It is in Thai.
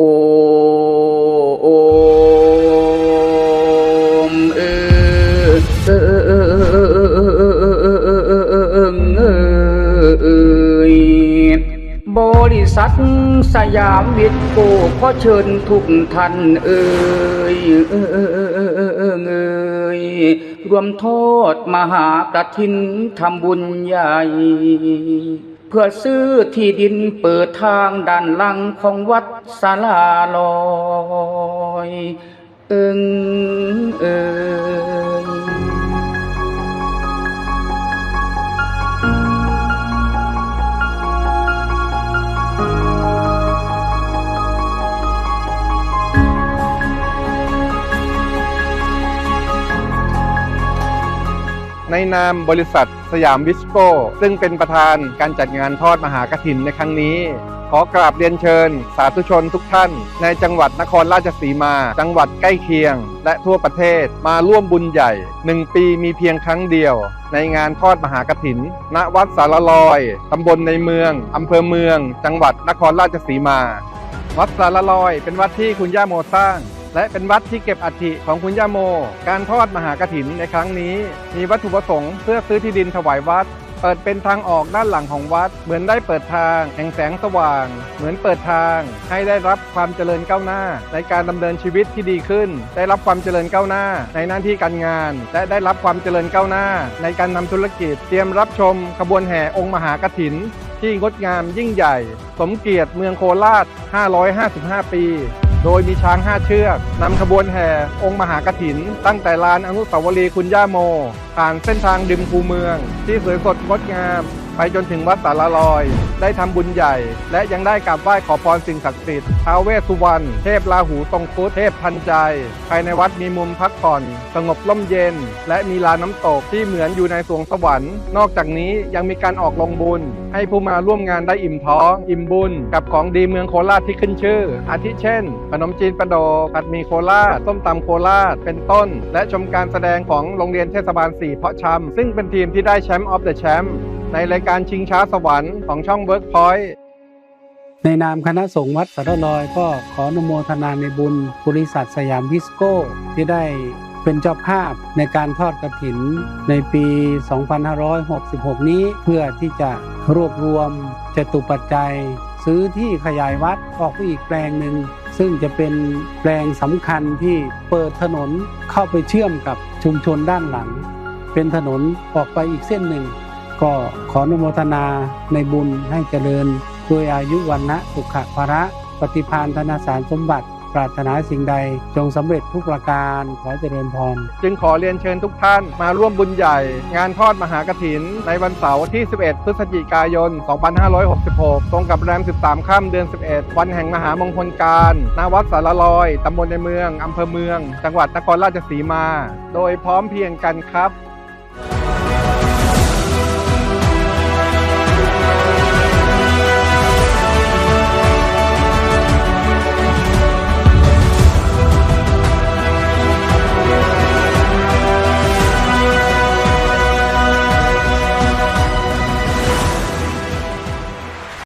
โอโอมเออเออเออเออเออบริษัทสยามวิทย์โกขอเชิญทุกท่านเอ่ยเอ่ยรวมโทษมหากฐินทำบุญใหญ่ เพื่อซื้อที่ดินเปิดทางด้านหลังของวัดสาลาลอย เอิงเอ่ย ในนามบริษัทสยามวิสโก้ ซึ่งเป็นประธานการจัดงานทอดมหากฐินในครั้งนี้ ขอกราบเรียนเชิญ สาธุชนทุกท่าน ในจังหวัดนครราชสีมา จังหวัดใกล้เคียง และทั่วประเทศมาร่วมบุญใหญ่หนึ่งปีมีเพียงครั้งเดียว ในงานทอดมหากฐิน ณวัดสารลอย ตำบลในเมือง อำเภอเมือง จังหวัดนครราชสีมา วัดสารลอย เป็นวัดที่คุณย่าโมสร้าง และเป็นวัดที่เก็บอัฐิของคุณย่าโม การทอดมหากฐินในครั้งนี้ มีวัตถุประสงค์เพื่อซื้อที่ดินถวายวัด เปิดเป็นทางออกด้านหลังของวัด เหมือนได้เปิดทาง แห่งแสงสว่าง เหมือนเปิดทาง ให้ได้รับความเจริญก้าวหน้า ในการดำเนินชีวิตที่ดีขึ้น ได้รับความเจริญก้าวหน้า ในหน้าที่การงาน และได้รับความเจริญก้าวหน้า ในการทำธุรกิจ เตรียมรับชมขบวนแห่องค์มหากฐินที่งดงามยิ่งใหญ่ สมเกียรติเมืองโคราช 555 ปี โดยมีช้าง 5 เชือกนำขบวนแห่องค์มหากถิน ตั้งแต่ลานอนุสาวรีย์คุณย่าโม ผ่านเส้นทางดิมคูเมือง ที่สวยสดงดงาม ไปจนถึงวัดสารลอย ได้ทำบุญใหญ่ และยังได้กราบไหว้ขอพรสิ่งศักดิ์สิทธิ์ท้าวเวสสุวรรณเทพราหูทรงครุเทพทันใจ ภายในวัดมีมุมพักผ่อน สงบร่มเย็น และมีลานน้ำตกที่เหมือนอยู่ในสวงสวรรค์ นอกจากนี้ยังมีการออกลงบุญ ให้ผู้มาร่วมงานได้อิ่มท้อง อิ่มบุญ กับของดีเมืองโคราชที่ขึ้นชื่อ อาทิเช่น ขนมจีนประโดผัดมีโคราชส้มตำโคราชเป็นต้น และชมการแสดงของโรงเรียนเทศบาล4เพาะชำซึ่งเป็นทีมที่ได้แชมป์ออฟเดอะแชมป์ ในรายการชิงช้าสวรรค์ของช่องเวิร์กพอยต์ในนามคณะสงฆ์วัดสารลอยก็ขออนุโมทนาในบุญบริษัทสยามวิสโก้ ที่ได้เป็นเจ้าภาพในการทอดกระถินในปี 2566 นี้เพื่อที่จะรวบรวมจตุปัจจัย ซื้อที่ขยายวัดออกไปอีกแปลงหนึ่ง ซึ่งจะเป็นแปลงสำคัญที่เปิดถนนเข้าไปเชื่อมกับชุมชนด้านหลัง เป็นถนนออกไปอีกเส้นหนึ่ง ก็ขออนุโมทนาในบุญให้เจริญด้วยอายุวันนะสุขะภระ ปฏิพานธนาสารสมบัติ ปรารถนาสิ่งใดจงสำเร็จทุกประการขอเจริญพร จึงขอเรียนเชิญทุกท่านมาร่วมบุญใหญ่ งานทอดมหากถิน ในวันเสาร์ที่ 11 พฤศจิกายน 2566 ตรงกับแรม 13 ค่ำเดือน 11 วันแห่งมหามงคลการณวัดสารลอย ตำบลในเมือง อำเภอเมือง จังหวัดนครราชสีมา โดยพร้อมเพรียงกันครับ